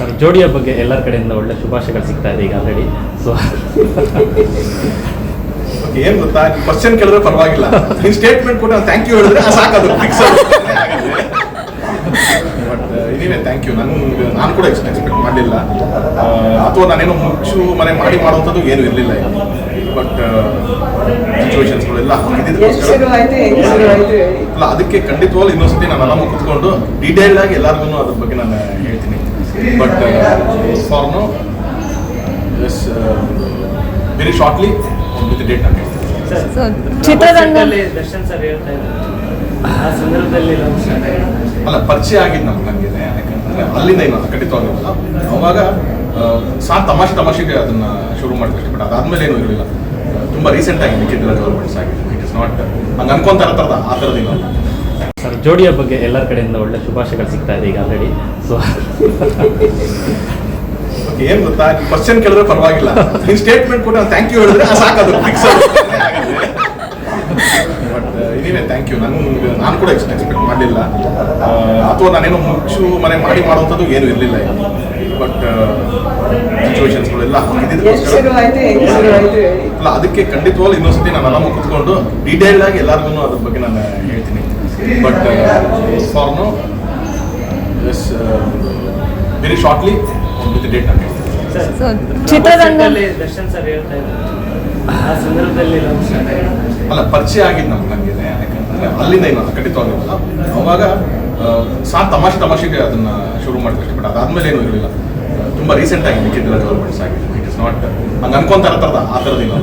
Sir ಜೋಡಿಯ ಬಗ್ಗೆ ಎಲ್ಲರ ಕಡೆಯಿಂದ ಒಳ್ಳೆ ಶುಭಾಶಯಗಳು ಸಿಗ್ತಾ ಇದೆ ಈಗ ಆಲ್ರೆಡಿ ಸೊ ಏನ್ ಗೊತ್ತಾ? ಕ್ವಶನ್ ಕೇಳಿದ್ರೆ ಪರವಾಗಿಲ್ಲ. ನಿನ್ ಸ್ಟೇಟ್ಮೆಂಟ್ ಕೊಟ್ಟು ಥ್ಯಾಂಕ್ ಯು ಹೇಳಿದ್ರೆ ಆ ಸಾಕದು ಫಿಕ್ಸ್ ಬಟ್ ಇನಿವೆ ಥ್ಯಾಂಕ್ ಯು ನಾನು ನಾನು ಕೂಡ ಎಕ್ಸ್ಪೆಕ್ಟ್ ಮಾಡಲಿಲ್ಲ. ಅಥವಾ ನಾನೇನೋ ಮುಚ್ಚು ಮನೆ ಮಾಡಿ ಮಾಡುವಂಥದ್ದು ಏನು ಇರಲಿಲ್ಲ ಬಟ್ ಸಿಚುವೇಶನ್ಸ್ಗಳೆಲ್ಲ ಅಲ್ಲ ಅದಕ್ಕೆ ಖಂಡಿತವಾಗ್ಲೂ ಇನ್ನೊಂದ್ಸತಿ ನಾನು ಆರಾಮ ಕುತ್ಕೊಂಡು ಡೀಟೇಲ್ಡ್ ಆಗಿ ಎಲ್ಲರಿಗೂ ಅದ್ರ ಬಗ್ಗೆ ನಾನು ಹೇಳ್ತೀನಿ. But for now yes, very shortly with date ನಾನು ಹೇಳ್ತೀನಿ So, ಚಿತ್ರರಂಗ ದರ್ಶನ್ ಸರ್ ಹೇಳ್ತಾ ಇದ್ದಾರೆ. ಆ ಸಂದರ್ಭದಲ್ಲಿ ಲವ್ ಸ್ಟಾರ್ಟ್ ಆಗಿದೆ ಅಲ್ಲ ಪರಿಚಯ ಆಗಿದ್ದು ನಮ್ಗೆ ನನಗೆ ಯಾಕಂದ್ರೆ ಅಲ್ಲಿಂದ ಏನು ಖಂಡಿತವಾಗಿಲ್ಲ ಅವಾಗ ಸಾ ತಮಾಷೆ ತಮಾಷೆಗೆ ಅದನ್ನ ಶುರು ಮಾಡಿದ್ವಿ ಬಟ್ ಅದಾದ್ಮೇಲೆ ಏನು ಇರಲಿಲ್ಲ. ತುಂಬಾ ರೀಸೆಂಟ್ ಆಗಿ ಮಿಕ್ಕಿದ್ದೆಲ್ಲ ಗೌರ್ಮೆಂಟ್ಸ್ ಆಗಿದೆ ಇಟ್ ಇಸ್ ನಾಟ್ ಹಂಗೆ ಅನ್ಕೊಂತಾರ ಥರದ ಆ ಥರದಿಲ್ಲ ಜೋಡಿಯ ಬಗ್ಗೆ ಎಲ್ಲರ ಕಡೆಯಿಂದ ಒಳ್ಳೆ ಶುಭಾಶಯಗಳು ಸಿಗ್ತಾ ಇದೆ ಈಗ ಆಲ್ರೆಡಿ ಸೊ ಏನು ಗೊತ್ತಾ? ಕ್ವಶನ್ ಕೇಳಿದ್ರೆ ಪರವಾಗಿಲ್ಲ. ಈ ಸ್ಟೇಟ್ಮೆಂಟ್ ಕೂಡ ಥ್ಯಾಂಕ್ ಯು ಹೇಳಿದ್ರೆ ಸಾಕದು ಇನಿವೆ ಥ್ಯಾಂಕ್ ಯು ನಾನು ನಾನು ಕೂಡ ಎಕ್ಸ್ಪೆಕ್ಟ್ ಮಾಡಲಿಲ್ಲ. ಅಥವಾ ನಾನೇನೋ ಮುಚ್ಚು ಮನೆ ಮಾಡಿ ಮಾಡುವಂಥದ್ದು ಏನು ಇರಲಿಲ್ಲ ಬಟ್ ಸಿಚುವೇಶನ್ಸ್ಗಳೆಲ್ಲ ಅಲ್ಲ ಅದಕ್ಕೆ ಖಂಡಿತವಾಗ್ಲೂ ಇನ್ನೊಂದ್ಸತಿ ನಾನು ಆರಾಮ ಕುತ್ಕೊಂಡು ಡೀಟೇಲ್ಡ್ ಆಗಿ ಎಲ್ಲರಿಗೂ ಅದ್ರ ಬಗ್ಗೆ ನಾನು ಹೇಳ್ತೀನಿ. But for now yes very shortly with date ನಾನು ಹೇಳ್ತೀನಿ. So, ದರ್ಶನ್ ಸರ್ ಹೇಳ್ತಾ ಇದ್ದಾರೆ. ಆ ಸಂದರ್ಭದಲ್ಲಿ ಅಲ್ಲ ಪರಿಚಯ ಆಗಿದ್ದು ನಮ್ಗೆ ನನಗೆ ಯಾಕಂದ್ರೆ ಅಲ್ಲಿಂದ ಏನು ಖಂಡಿತವಾಗಿಲ್ಲ. ಅವಾಗ ಸಾ ತಮಾಷೆ ತಮಾಷೆಗೆ ಅದನ್ನ ಶುರು ಮಾಡಿದ್ವಿ ಬಟ್ ಅದಾದ್ಮೇಲೆ ಏನು ಇರಲಿಲ್ಲ. ತುಂಬಾ ರೀಸೆಂಟ್ ಆಗಿ ಮಿಕ್ಕಿದ್ದೆಲ್ಲ ಡೆವಲಪ್ಮೆಂಟ್ಸ್ ಆಗಿದೆ. ಇಟ್ ಇಸ್ ನಾಟ್ ಹಂಗೆ ಅನ್ಕೊಂತಾರ ಥರದ ಆ ಥರದಿಲ್ಲ